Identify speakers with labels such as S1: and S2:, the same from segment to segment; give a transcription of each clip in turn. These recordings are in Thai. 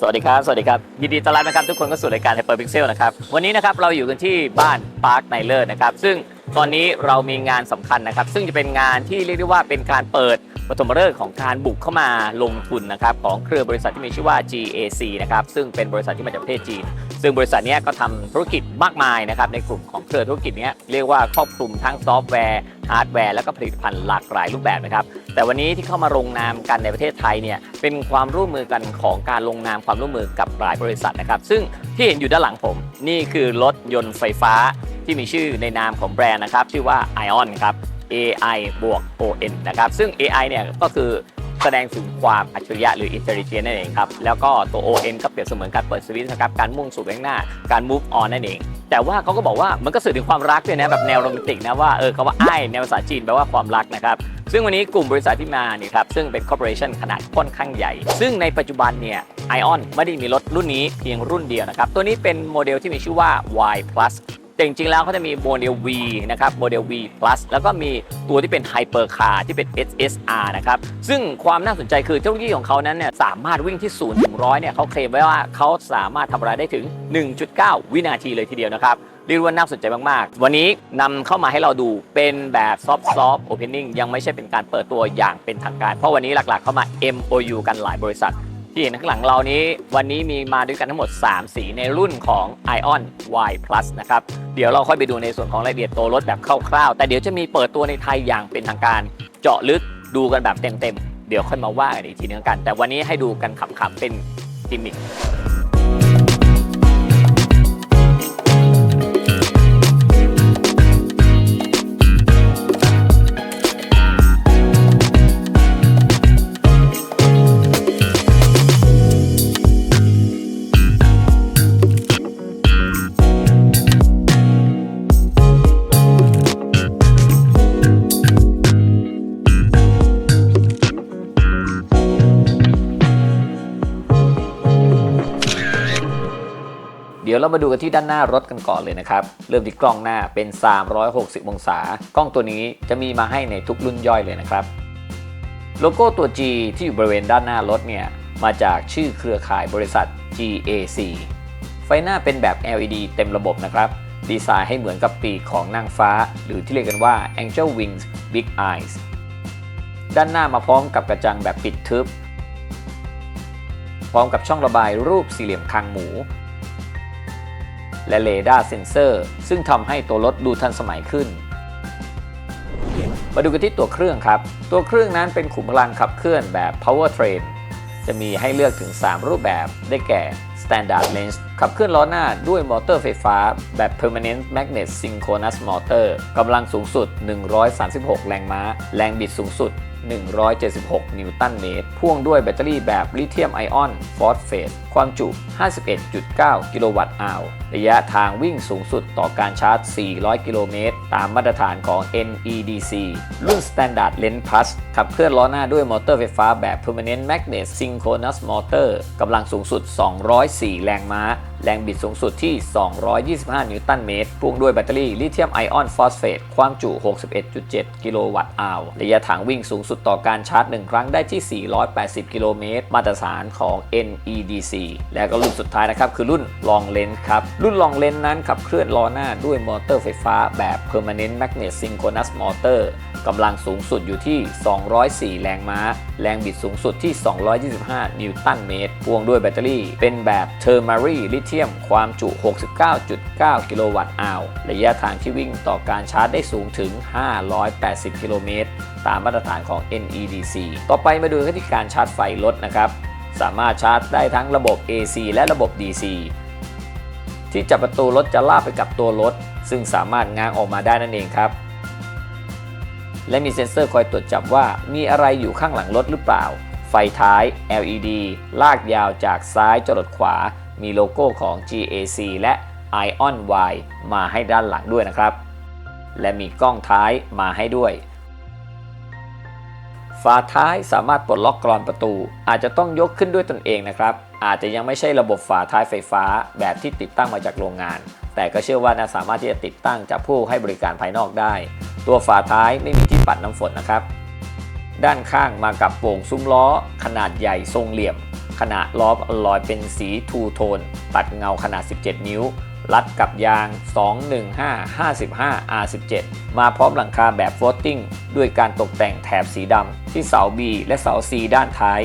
S1: สวัสดีครับ สวัสดีครับ ยินดีต้อนรับนะครับทุกคนเข้าสู่รายการ Hyper Pixel นะครับ วันนี้นะครับเราอยู่กันที่บ้านปาร์คไนเลอร์นะครับ ซึ่งตอนนี้เรามีงานสำคัญนะครับ ซึ่งจะเป็นงานที่เรียกได้ว่าเป็นการเปิดปฐมฤกษ์ของการบุกเข้ามาลงทุนนะครับของเครือบริษัทที่มีชื่อว่า GAC นะครับ ซึ่งเป็นบริษัทที่มาจากประเทศจีน ซึ่งบริษัทนี้ก็ทำธุรกิจมากมายนะครับในกลุ่มของเครือธุรกิจนี้เรียกว่าครอบคลุมทั้งซอฟต์แวร์ฮาร์ดแวร์แล้วก็ผลิตภัณฑ์หลากหลายรูปแบบนะครับ แต่วันนี้ที่เข้ามาลงนามกันในประเทศไทยเนี่ยเป็นความร่วมมือกันของการลงนามความร่วมมือกับหลายบริษัทนะครับซึ่งที่เห็นอยู่ด้านหลังผม นี่คือรถยนต์ไฟฟ้าที่มีชื่อในนามของแบรนด์นะครับชื่อว่า ION ครับ AI บวก ON นะครับซึ่ง AI เนี่ยก็คือ แสดงถึงความอัจฉริยะหรือ intelligence นั่นเองครับ แล้วก็ตัว ON ก็เปรียบเสมือนการเปิดสวิตช์นะครับ การมุ่งสู่ไปข้างหน้า การ move on นั่นเอง แต่ว่าเขาก็บอกว่ามันก็สื่อถึงความรักด้วยนะแบบแนวโรแมนติกนะว่าเออคำว่าไอ้ในภาษาจีนแปลว่าความรักนะครับซึ่งวันนี้กลุ่มบริษัทที่มาเนี่ยครับซึ่งเป็นคอร์ปอเรชันขนาดค่อนข้างใหญ่ ซึ่งในปัจจุบันเนี่ยไอออนไม่ได้มีรถรุ่นนี้เพียงรุ่นเดียวนะครับตัวนี้เป็นโมเดลที่มีชื่อว่า Y Plus แต่จริงๆแล้วเขาจะมีโมเดล V นะครับโมเดล V Plus แล้วก็มีตัวที่เป็นไฮเปอร์คาร์ที่เป็น SSR นะครับซึ่งความน่าสนใจคือเทคโนโลยีของเขานั้นเนี่ยสามารถวิ่งที่0ถึง100เนี่ยเขาเคลมไว้ว่าเขาสามารถทำอะไรได้ถึง 1.9 วินาทีเลยทีเดียวนะครับเรียกว่าน่าสนใจมาก ๆ วันนี้นำเข้ามาให้เราดูเป็นแบบซอฟต์ซอฟต์โอเพนนิ่งยังไม่ใช่เป็นการเปิดตัวอย่างเป็นทางการ เพราะวันนี้หลัก ๆ เข้ามา MOU กันหลายบริษัท ที่เห็นข้างหลังเรานี้ วันนี้มีมาด้วยกันทั้งหมด 3 สีในรุ่นของ Ion Y Plus นะครับ เดี๋ยวเราค่อยไปดูในส่วนของรายละเอียดตัวรถแบบคร่าวๆ แต่เดี๋ยวจะมีเปิดตัวในไทยอย่างเป็นทางการเจาะลึกดูกันแบบเต็มๆ เดี๋ยวค่อยมาว่ากันอีกทีนึงกัน แต่วันนี้ให้ดูกันขำๆเป็นกิมมิค ดี๋ยวเรามาดูกันที่ด้านหน้ารถกันก่อนเลยนะครับ เริ่มที่กล้องหน้าเป็น 360 องศา กล้องตัวนี้จะมีมาให้ในทุกรุ่นย่อยเลยนะครับ โลโก้ตัว G ที่อยู่บริเวณด้านหน้ารถเนี่ย มาจากชื่อเครือข่ายบริษัท GAC ไฟหน้าเป็นแบบ LED เต็มระบบนะครับ ดีไซน์ให้เหมือนกับปีกของนางฟ้า หรือที่เรียกกันว่า Angel Wings Big Eyes ด้านหน้ามาพร้อมกับกระจังแบบปิดทึบ พร้อมกับช่องระบายรูปสี่เหลี่ยมคางหมู และเรดาร์เซนเซอร์ ซึ่งทำให้ตัวรถดูทันสมัยขึ้น มาดูกันที่ตัวเครื่องครับ ตัวเครื่องนั้นเป็นขุมพลังขับเคลื่อนแบบ Powertrain จะมีให้เลือกถึง 3 รูปแบบได้แก่ Standard Range ขับเคลื่อนล้อหน้าด้วยมอเตอร์ไฟฟ้าแบบ Permanent Magnet Synchronous Motor กำลังสูงสุด 136 แรงม้า แรงบิดสูงสุด 176 นิวตันเมตร พ่วงด้วยแบตเตอรี่แบบลิเธียมไอออนฟอสเฟตความจุ 51.9 กิโลวัตต์อาวระยะทางวิ่งสูงสุดต่อการชาร์จ 400 กิโลเมตร ตามมาตรฐานของ NEDC รุ่น Standard Lens Plus ขับเคลื่อนล้อหน้าด้วยมอเตอร์ไฟฟ้าแบบ Permanent Magnet Synchronous Motor กำลังสูงสุด 204 แรงม้า แรงบิดสูงสุดที่ 225 นิวตันเมตร พ่วงด้วยแบตเตอรี่ลิเธียมไอออนฟอสเฟต ความจุ 61.7 กิโลวัตต์อาวระยะทางวิ่งสูงสุดต่อการชาร์จ 1 ครั้งได้ที่ 480 กิโลเมตร มาตรฐานของ NEDC และก็รุ่นสุดท้ายนะครับคือรุ่น Long Lens ครับรุ่น Long Lens นั้นขับเคลื่อนล้อหน้าด้วยมอเตอร์ไฟฟ้าแบบ Permanent Magnet Synchronous Motor กำลังสูงสุดอยู่ที่ 204 แรงม้า แรงบิดสูงสุดที่ 225 นิวตันเมตร พ่วงด้วยแบตเตอรี่ เป็นแบบ Termary Lithium ความจุ 69.9 กิโลวัตต์อาวระยะทางที่วิ่งต่อการชาร์จได้สูงถึง 580 กิโลเมตร ตามมาตรฐานของ NEDC ต่อไปมาดูกันที่การชาร์จไฟรถนะครับ สามารถชาร์จได้ทั้งระบบ AC และระบบ DC ที่จับประตูรถจะลากไปกับตัวรถ ซึ่งสามารถง้างออกมาได้นั่นเองครับ และมีเซ็นเซอร์คอยตรวจจับว่ามีอะไรอยู่ข้างหลังรถหรือเปล่า ไฟท้าย LED ลากยาวจากซ้ายจรดขวา มีโลโก้ของ GAC และ Ion Y มาให้ด้านหลังด้วยนะครับ และมีกล้องท้ายมาให้ด้วยฝาท้ายสามารถปลดล็อกกรอนประตู อาจจะต้องยกขึ้นด้วยตนเองนะครับ อาจจะยังไม่ใช่ระบบฝาท้ายไฟฟ้าแบบที่ติดตั้งมาจากโรงงาน แต่ก็เชื่อว่าน่าสามารถที่จะติดตั้งจากผู้ให้บริการภายนอกได้ ตัวฝาท้ายไม่มีที่ปัดน้ำฝนนะครับ ด้านข้างมากับโป่งซุ้มล้อ ขนาดใหญ่ทรงเหลี่ยมขณะล้ออลลอยเป็นสีทูโทน ตัดเงาขนาด 17 นิ้ว รัดกับยาง 215 55 R17 มาพร้อมหลังคาแบบโฟลตติ้งด้วยการตกแต่งแถบสีดำที่เสา B และเสา C ด้านท้าย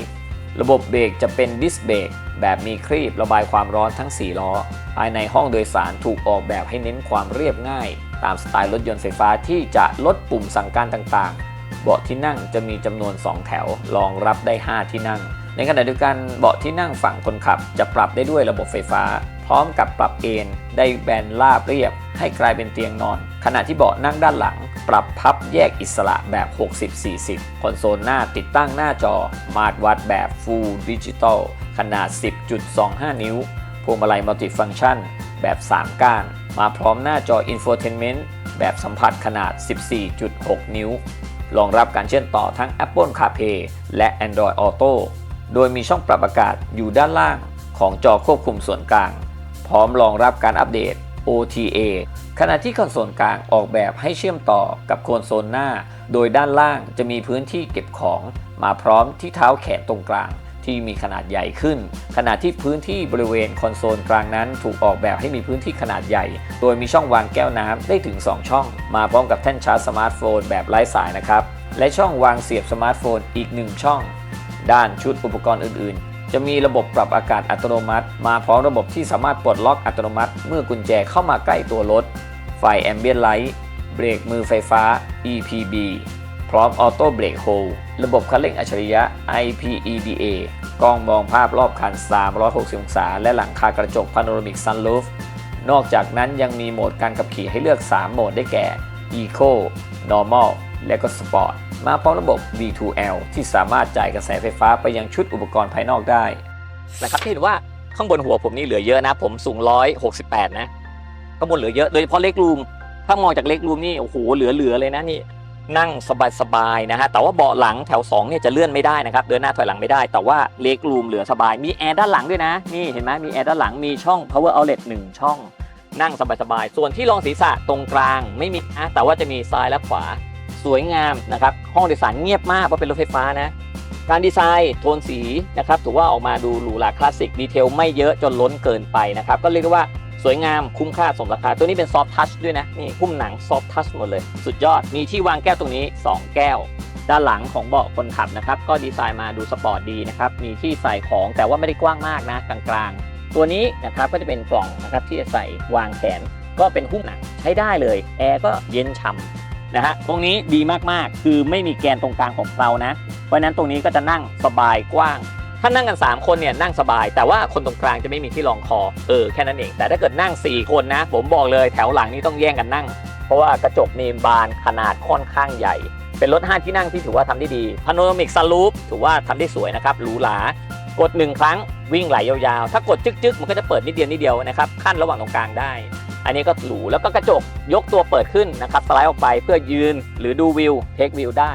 S1: ระบบเบรกจะเป็นดิสเบรก แบบมีครีบระบายความร้อนทั้ง 4 ล้อ ภายในห้องโดยสารถูกออกแบบให้เน้นความเรียบง่าย ตามสไตล์รถยนต์ไฟฟ้าที่จะลดปุ่มสั่งการต่างๆ เบาะที่นั่งจะมีจำนวน 2 แถวรองรับได้ 5 ที่นั่ง ในขณะเดียวกันเบาะที่นั่งฝั่งคนขับ จะปรับได้ด้วยระบบไฟฟ้า พร้อมกับปรับเอนได้แบนราบเรียบ ให้กลายเป็นเตียงนอน ขณะที่เบาะนั่งด้านหลัง ปรับพับแยกอิสระแบบ 60-40 คอนโซลหน้าติดตั้งหน้าจอ มาตรวัดแบบ Full Digital ขนาด 10.25 นิ้ว พวงมาลัยมัลติฟัง c t ชัน แบบ 3 ก้าน มาพร้อมหน้าจอ Infotainment แบบสัมผัสขนาด 14.6 นิ้ว รองรับการเชื่อมต่อทั้ง Apple CarPlay และ Android Auto โดยมีช่องปรับอากาศอยู่ด้านล่างของจอควบคุมส่วนกลาง พร้อมรองรับการอัปเดต OTA ขณะที่คอนโซลกลางออกแบบให้เชื่อมต่อกับโคนโซนหน้า โดยด้านล่างจะมีพื้นที่เก็บของ มาพร้อมที่เท้าแขนตรงกลาง ที่มีขนาดใหญ่ขึ้น ขณะที่พื้นที่บริเวณคอนโซลกลางนั้น ถูกออกแบบให้มีพื้นที่ขนาดใหญ่ โดยมีช่องวางแก้วน้ำได้ถึง 2 ช่อง มาพร้อมกับแท่นชาร์จสมาร์ทโฟนแบบไร้สายนะครับและช่องวางเสียบสมาร์ทโฟนอีก 1 ช่อง ด้านชุดอุปกรณ์อื่นๆ จะมีระบบปรับอากาศอัตโนมัติ มาพร้อมระบบที่สามารถปลดล็อกอัตโนมัติ เมื่อกุญแจเข้ามาใกล้ตัวรถ ไฟแอมเบียนไลท์เบรกมือไฟฟ้า EPB พร้อมออโต้เบรกโฮลระบบคันเร่งอัจฉริยะ IPEDA กล้องมองภาพรอบคัน 360 องศา และหลังคากระจกพาโนรามิกซันลูฟนอกจากนั้นยังมีโหมดการขับขี่ให้เลือก 3 โหมดได้แก่ Eco Normal และก็ Sport มาพร้อมระบบ V2L ที่สามารถจ่ายกระแสไฟฟ้าไปยังชุดอุปกรณ์ภายนอกได้
S2: นะครับที่เห็นว่าข้างบนหัวผมนี่เหลือเยอะนะ ผมสูง 168 นะข้างบนเหลือเยอะโดยเฉพาะเล็กรูม ถ้ามองจากเล็กรูมนี่โอ้โหเหลือๆเลยนะนี่นั่งสบายๆนะฮะแต่ว่าเบาะหลังแถว2เนี่ยจะเลื่อนไม่ได้นะครับเดินหน้าถอยหลังไม่ได้ แต่ว่าเล็กรูมเหลือสบายมีแอร์ด้านหลังด้วยนะนี่เห็นไหมมีแอร์ด้านหลังมีช่อง power outlet 1 ช่อง นั่งสบายๆส่วนที่รองศีรษะตรงกลางไม่มีนะแต่ว่าจะมีซ้ายและขวา สวยงามนะครับห้องโดยสารเงียบมากเพราะเป็นรถไฟฟ้านะการดีไซน์โทนสีนะครับถือว่าออกมาดูหรูหราคลาสสิกดีเทลไม่เยอะจนล้นเกินไปนะครับก็เรียกได้ว่าสวยงามคุ้มค่าสมราคา ตัวนี้เป็นซอฟทัชด้วยนะนี่หุ้มหนังซอฟทัชหมดเลย สุดยอดมีที่วางแก้วตรงนี้ 2 แก้ว ด้านหลังของเบาะคนขับนะครับก็ดีไซน์มาดูสปอร์ตดีนะครับมีที่ใส่ของแต่ว่าไม่ได้กว้างมากนะกลางๆ ตัวนี้นะครับก็จะเป็นกล่องนะครับที่จะใส่วางแขน ก็เป็นหุ้มหนังใช้ได้เลย แอร์ก็เย็นฉ่ำ นะฮะตรงนี้ดีมากๆ คือไม่มีแกนตรงกลางของเรานะ เพราะนั้นตรงนี้ก็จะนั่งสบายกว้าง ถ้านั่งกัน 3 คนเนี่ยนั่งสบาย แต่ว่าคนตรงกลางจะไม่มีที่รองคอเออแค่นั้นเอง แต่ถ้าเกิดนั่ง 4 คนนะ ผมบอกเลยแถวหลังนี่ต้องแย่งกันนั่ง เพราะว่ากระจกมีบานขนาดค่อนข้างใหญ่ เป็นรถ5ที่นั่งที่ถือว่าทำได้ดีพาโนรามิกซันลูปถือว่าทำได้สวยนะครับหรูหรากด 1 ครั้งวิ่งไหลยาวๆ ถ้ากดจึ๊กๆ มันก็จะเปิดนิดเดียวนิดเดียวนะครับ ขั้นระหว่างตรงกลางได้ อันนี้ก็หรูแล้วก็กระจกยกตัวเปิดขึ้นนะครับสไลด์ออกไปเพื่อยืนหรือดูวิวเทควิวได้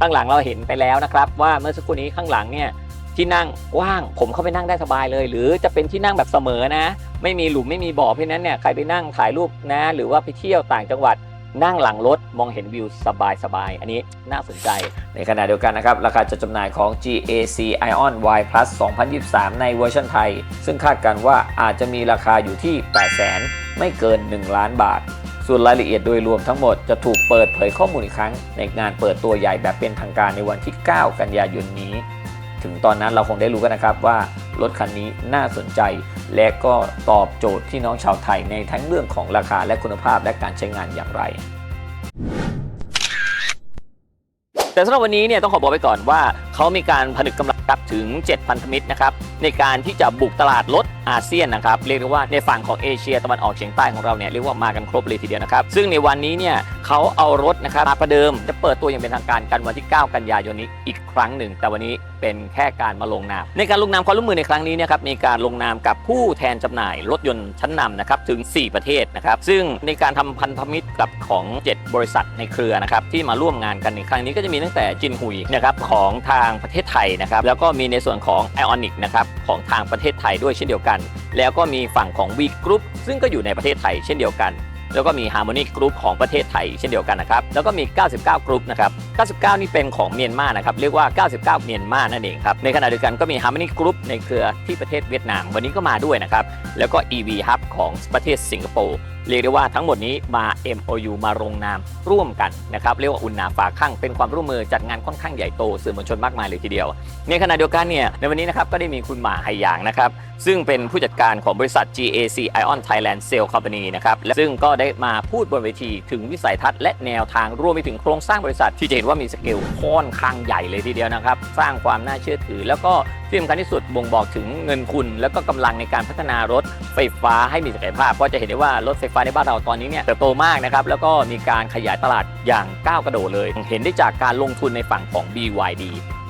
S2: ข้างหลังเราเห็นไปแล้วนะครับว่าเมื่อสักครู่นี้ข้างหลังเนี่ยที่นั่งกว้างผมเข้าไปนั่งได้สบายเลย หรือจะเป็นที่นั่งแบบเสมอนะ ไม่มีหลุมไม่มีบ่อเพราะนั้นเนี่ยใครไปนั่งถ่ายรูปนะ หรือว่าไปเที่ยวต่างจังหวัด นั่งหลังรถมองเห็นวิวสบายสบายๆอันนี้น่าสนใจ
S1: ในขณะเดียวกันนะครับ ราคาจัดจำหน่ายของ GAC Ion Y Plus 2023 ในเวอร์ชันไทย ซึ่งคาดการณ์ว่าอาจจะมีราคาอยู่ที่ 800,000ไม่เกิน 1 ล้านบาท ส่วนรายละเอียดโดยรวมทั้งหมดจะถูกเปิดเผยข้อมูลอีกครั้ง ในงานเปิดตัวใหญ่แบบเป็นทางการในวันที่ 9 กันยายนนี้ ถึงตอนนั้นเราคงได้รู้กันนะครับว่า รถคันนี้น่าสนใจ และก็ตอบโจทย์ที่น้องชาวไทยในทั้งเรื่องของราคาและคุณภาพและการใช้งานอย่างไร
S2: แต่สำหรับวันนี้เนี่ยต้องขอบอกไปก่อนว่าเขามีการผนึกกำลัง ครับถึง 7 พันธมิตรนะครับในการที่จะบุกตลาดรถอาเซียนนะครับเรียกได้ว่าในฝั่งของเอเชียตะวันออกเฉียงใต้ของเราเนี่ยเรียกว่ามากันครบเลยทีเดียวนะครับซึ่งในวันนี้เนี่ยเขาเอารถนะครับมาประเดิมจะเปิดตัวอย่างเป็นทางการกันวันที่ 9 กันยายนนี้อีกครั้งหนึ่ง แต่วันนี้เป็นแค่การมาลงนามในการลงนามความร่วมมือในครั้งนี้เนะครับมีการลงนามกับผู้แทนจำหน่ายรถยนต์ชั้นนำนะครับถึง 4 ประเทศนะครับซึ่งในการทำพันธมิตรกับของ 7 บริษัทในเครือนะครับที่มาร่วมงานกันในครั้งนี้ก็จะมีตั้งแต่จินหุยนะครับของทางประเทศไทยนะครับแล้วก็มีในส่วนของ i o n i c นะครับของทางประเทศไทยด้วยเช่นเดียวกัน แล้วก็มีฝั่งของ V Group ซึ่งก็อยู่ในประเทศไทยเช่นเดียวกัน แล้วก็มี Harmony Group ของประเทศไทยเช่นเดียวกันนะครับ แล้วก็มี 99 Group นะครับ 99 นี่เป็นของเมียนมานะครับ เรียกว่า 99 เมียนมานั่นเองครับ ในขณะเดียวกันก็มี Harmony Group ในเครือที่ประเทศเวียดนาม วันนี้ก็มาด้วยนะครับ แล้วก็ EV Hub ของประเทศสิงคโปร์ เรียกได้ว่าทั้งหมดนี้มา MOU มาลงนามร่วมกันนะครับ เรียกว่าอุ่นหนาฝาข้างเป็นความร่วมมือจัดงานค่อนข้างใหญ่โตสื่อมวลชนมากมายเลยทีเดียว ในขณะเดียวกันเนี่ย ในวันนี้นะครับก็ได้มีคุณหมาไหหยางนะครับ ซึ่งเป็นผู้จัดการของบริษัท GAC Ion Thailand Sale Company นะครับและซึ่งก็ได้มาพูดบนเวที ถึงวิสัยทัศน์และแนวทางรวมไปถึงโครงสร้างบริษัท ที่จะเห็นว่ามีสเกลค่อนข้างใหญ่เลยทีเดียวนะครับ สร้างความน่าเชื่อถือ แล้วก็ที่สำคัญที่สุดบ่งบอกถึงเงินทุนแล้วก็กำลังในการพัฒนารถไฟฟ้าให้มีศักยภาพ ก็จะเห็นได้ว่ารถไฟฟ้าในบ้านเราตอนนี้เนี่ยเติบโตมากนะครับแล้วก็มีการขยายตลาดอย่างก้าวกระโดดเลย เห็นได้จากการลงทุนในฝั่งของ BYD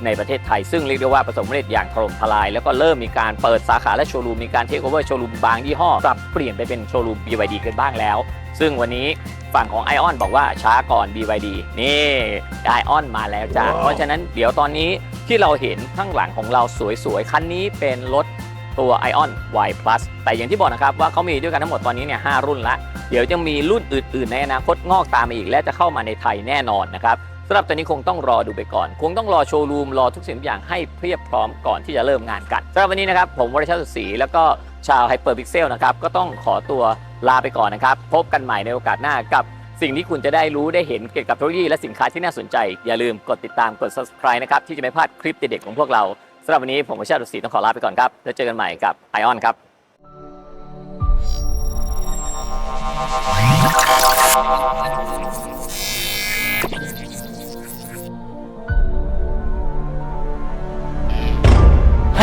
S2: ในประเทศไทย ซึ่งเรียกได้ว่าประสบความสำเร็จอย่างถล่มทลาย แล้วก็เริ่มมีการเปิดสาขาและโชว์รูมมีการเทคโอเวอร์โชว์รูมบางยี่ห้อปรับเปลี่ยนไปเป็นโชว์รูม BYD กันบ้างแล้ว ซึ่งวันนี้ฝั่งของ Ion บอกว่าช้าก่อน BYD นี่ Ion มาแล้วจ้าเพราะฉะนั้นเดี๋ยวตอนนี้ที่เราเห็นข้างหลังของเราสวยๆ คันนี้เป็นรถตัว Ion Y Plus แต่อย่างที่บอกนะครับว่าเขามีด้วยกันทั้งหมดตอนนี้เนี่ย5รุ่นละ เดี๋ยวจะมีรุ่นอื่นๆ ในอนาคตงอกตามมาอีก และจะเข้ามาในไทยแน่นอนนะครับสำหรับตัวนี้คงต้องรอดูไปก่อน คงต้องรอโชว์รูม รอทุกสิ่งทุกอย่างให้เพียบพร้อมก่อนที่จะเริ่มงานกันสำหรับวันนี้นะครับผมวรชาติสุดศรีแล้วก็ชาวไฮเปอร์พิกเซลนะครับก็ต้องขอตัว ลาไปก่อนนะครับ พบกันใหม่ในโอกาสหน้ากับสิ่งที่คุณจะได้รู้ได้เห็นเกี่ยวกับเทคโนโลยีและสินค้าที่น่าสนใจ อย่าลืมกดติดตามกด subscribe นะครับ ที่จะไม่พลาดคลิปเด็ดๆของพวกเราสำหรับวันนี้ผมวชาติศรีต้องขอลาไปก่อนครับแล้วเจอกันใหม่กับไอออนครับไฮ